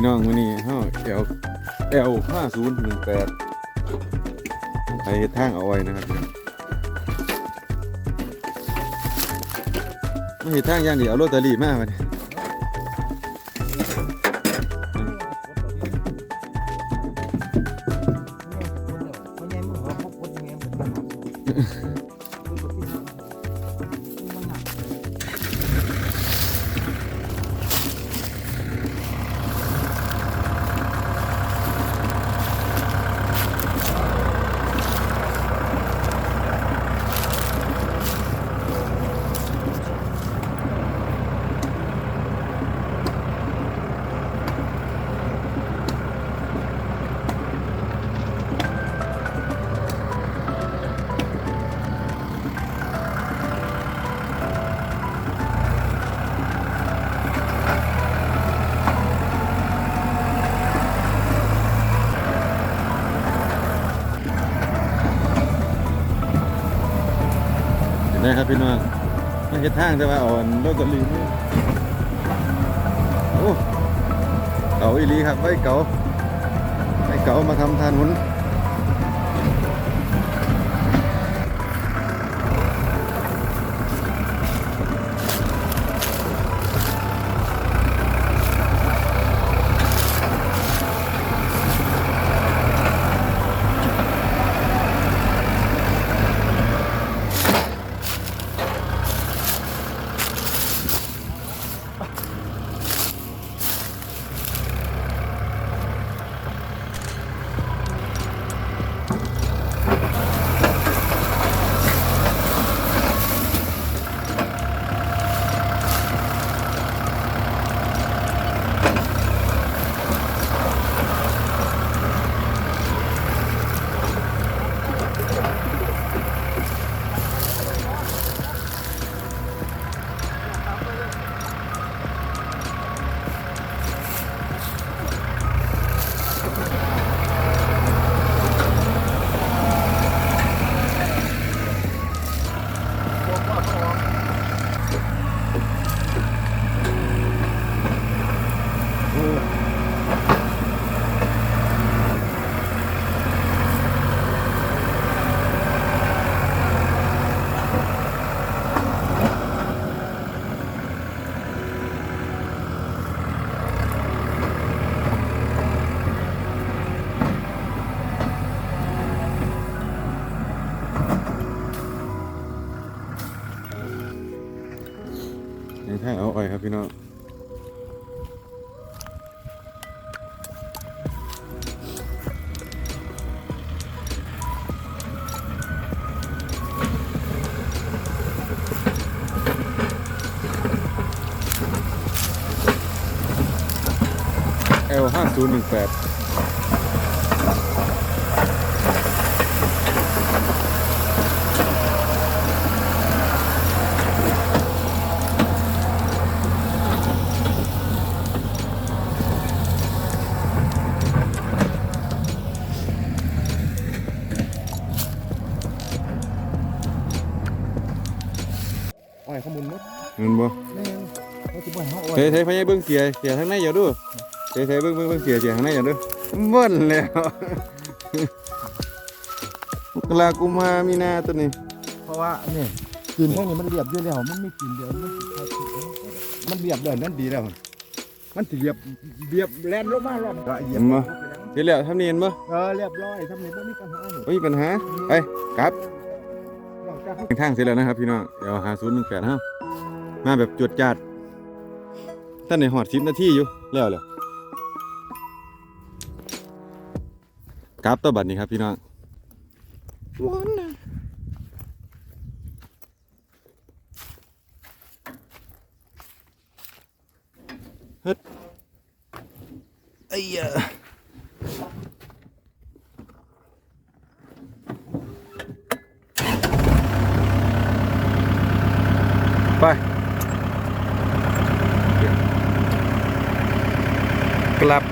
พี่น้องวันนี้เฮาเอลเอลห้าศูนย์หนึ่งแปดไปเฮ็ดทางเอาไว้นะครับพี่น้องมาเฮ็ดทางอย่างเดียวเอาโรตารี่มาไปเห็นไหมครับพี่น้องมาเฮ็ดทางแต่ว่าเอาอันโรตารี่มาโอ้เก่าอีลีครับไว้เก่าไว้เก่ามาทำถนนใน ครับพี่น้องเอลห้าศูนย์หนึ่งแปด อ้อยขมุนมดเงินบ่แม่งเขาจะบ่ให้เขาอ้อเทยเทพญายเบิ้งเสียเสียทางในอย่าดูเทเทเบิ้งเบิ้งเบิ้งเสียเสียทางในอย่าดูเบิ้ลแล้วมกรากุมภามีนาตัวนี้เพราะว่าเนี่ยกินแค่นี้มันเรียบอยู่แล้วมันไม่กินเดียวมันสิขาดทุนมันเรียบเดินนั่นดีแล้วมันสิเรียบเรียบแล่นลงมารอบก็เหยียบเสร็จแล้วทำเนียนบ่เออเรียบร้อยทำนี้บ่มีปัญหานี่ ไม่มีปัญหาไปกลับลองจับให้ ทางเสร็จแล้วนะครับ พี่น้อง เดี๋ยวหาศูนย์หนึ่งแปดเฮามาแบบจวดจัดท่านในหอดสิบนาทีอยู่แล้วเลยกลับตัวบัตรนี้ครับพี่น้องวันนะเฮ็ดไอ้ยะ ไปกลับ